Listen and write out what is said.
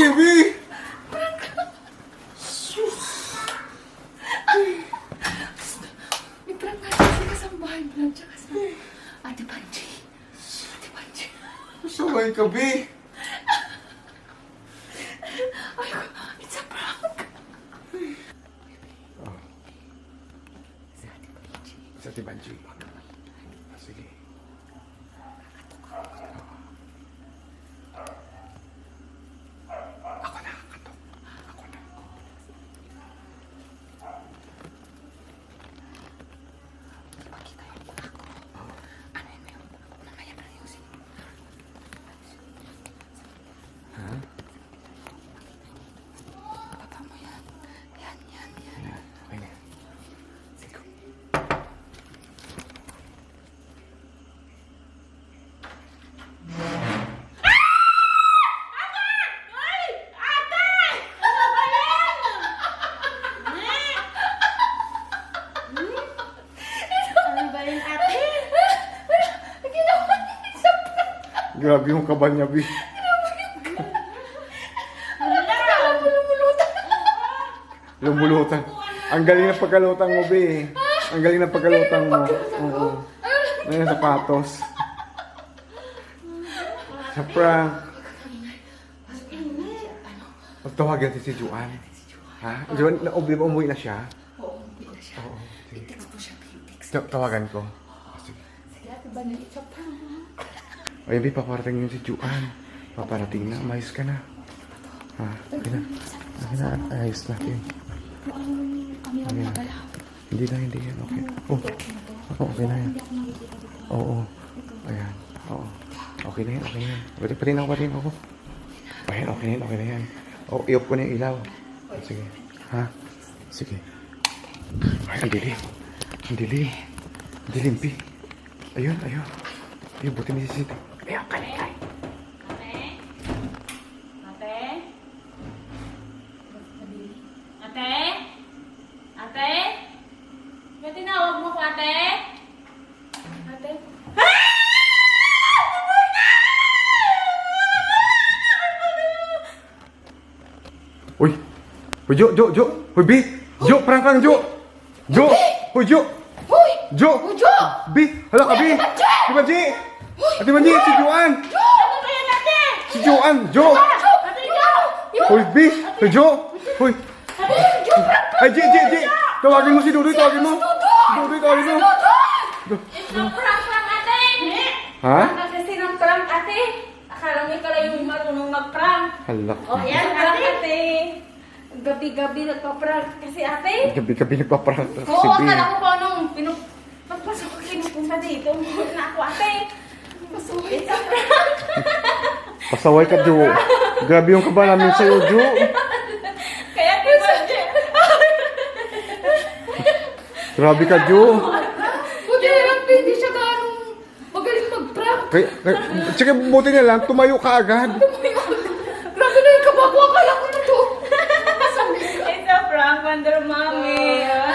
kayo, Bi! May prank natin sa kasambahay mo lang tsaka sa Ate Panji. Ate Panji. Sabay ka, Bi! Ay it's a prank. Sa Tibanji. Sige. Ako nakakatok. Ako na. Pakita yung mukha ko. Ano yun yun? Mamaya na yung sige. Baba mo yan. Yan, yan, yan. Okay na. Sige. Ano ba yun, ate? Ginawa niya sa prank. Grabe yung kaba niya, Bi. Ano na? Lumulutan. Ang galing ng pagkalutang mo, Bi. Ang galing ng pagkalutang mo. Oo. Ngayon sapatos. Sa prank. Magtawagan si si Juan. Ha? Juan, na-obli ba umuwi na siya? Oo, hindi na siya. Oo. I-text ko siya, i-text. Ta- Tawagan ko. Sige. Sige, Ate Bani, it's a prank. Ay, Bi, paparating yun si Juan. Paparating na. Umayos ka na. Ha? Okay na. Okay na. Ayos natin. Ayan. magalaw? Hindi na, hindi yan. Okay. Oh, oh okay na yan. Oo. Ayan. Oo. Okay na yan, okay na yan. Pwede pa rin ako, pa rin ako. Ayan, okay na yan, okay na yan. Oh, i-off ko na yung ilaw. Sige. Ha? Sige. Ay, ang dilim. Ang dilim. Ang dilim, Pi. Ayun, ayun. Ayun, buti may sisita. Ayun, kanay. Ate? Ate? Ate? Ate? Ba't tinawag mo ko, ate? Ate? Uy! Uy, Jo, Jo, Jo! Uy, Bi! Jo, prank lang, Jo! Jo! Uy, Jo! Hoy! Jo! Jo! Bi! Hala ka, Bi! Ate Banji! Ate Banji, si ba yan, ate? Si Juan! Jo! Ate, ikaw! Uy, Bi! Uy, Jo! Uy! Ay, Ji, Ji, Ji! Tawagin mo si Dudoy, tawagin mo! Si Dudoy, tawagin mo! Ito, prank lang, ate! Ha? Kasi ng prank, ate. Akala mo lang yung marunong mag-prank. Hala. O, oh, yan, ate. ate. Gabi-gabi nagpa-prank. Kasi, ate, Gabi-gabi nagpaprank si Oo, Bi. akala ko pa nung pinu... Pagpasok ko pinupunta dito, umuwi na ako, ate. Pasaway ka, Jo. Grabe yung kaba namin sa'yo, Jo. Kaya kay Budget. Grabe ka, Jo. Buti na lang, hindi siya ganong magaling mag-prank. Kaya, kaya, tsaka buti na lang, tumayo ka agad. Grabe na yung kaba ko, akala ko na to. It's a prank, Wonder Mommy. Ah.